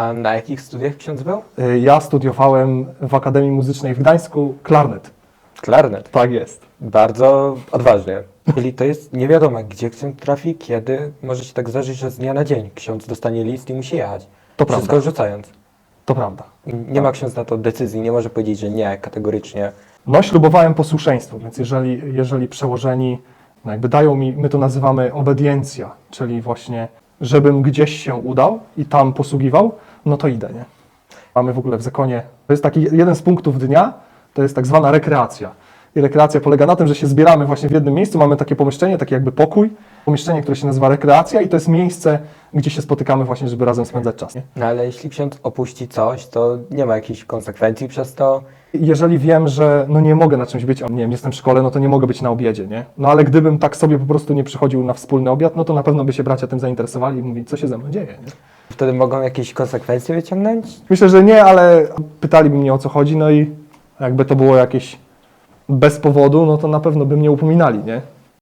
A na jakich studiach ksiądz był? Y, Ja studiowałem w Akademii Muzycznej w Gdańsku klarnet. Klarnet. Tak jest. Bardzo odważnie. Czyli to jest nie wiadomo, gdzie ksiądz trafi, kiedy. Może się tak zdarzyć, że z dnia na dzień ksiądz dostanie list i musi jechać. To Wszystko prawda. rzucając. To prawda. Nie ma ksiądz na to decyzji, nie może powiedzieć, że nie, kategorycznie. No, ślubowałem posłuszeństwo, więc jeżeli, jeżeli przełożeni no jakby dają mi, my to nazywamy obediencja, czyli właśnie, żebym gdzieś się udał i tam posługiwał, no to idę, nie? Mamy w ogóle w zakonie, to jest taki jeden z punktów dnia, to jest tak zwana rekreacja. I rekreacja polega na tym, że się zbieramy właśnie w jednym miejscu, mamy takie pomieszczenie, takie jakby pokój, pomieszczenie, które się nazywa rekreacja i to jest miejsce, gdzie się spotykamy właśnie, żeby razem spędzać czas. Nie? No ale jeśli ksiądz opuści coś, to nie ma jakichś konsekwencji przez to. jeżeli wiem, że no nie mogę na czymś być, a nie wiem, jestem w szkole, no to nie mogę być na obiedzie, nie? No ale gdybym tak sobie po prostu nie przychodził na wspólny obiad, no to na pewno by się bracia tym zainteresowali i mówili, co się ze mną dzieje, nie? Wtedy mogą jakieś konsekwencje wyciągnąć? Myślę, że nie, ale pytaliby mnie o co chodzi, no i jakby to było jakieś bez powodu, no to na pewno by mnie upominali, nie?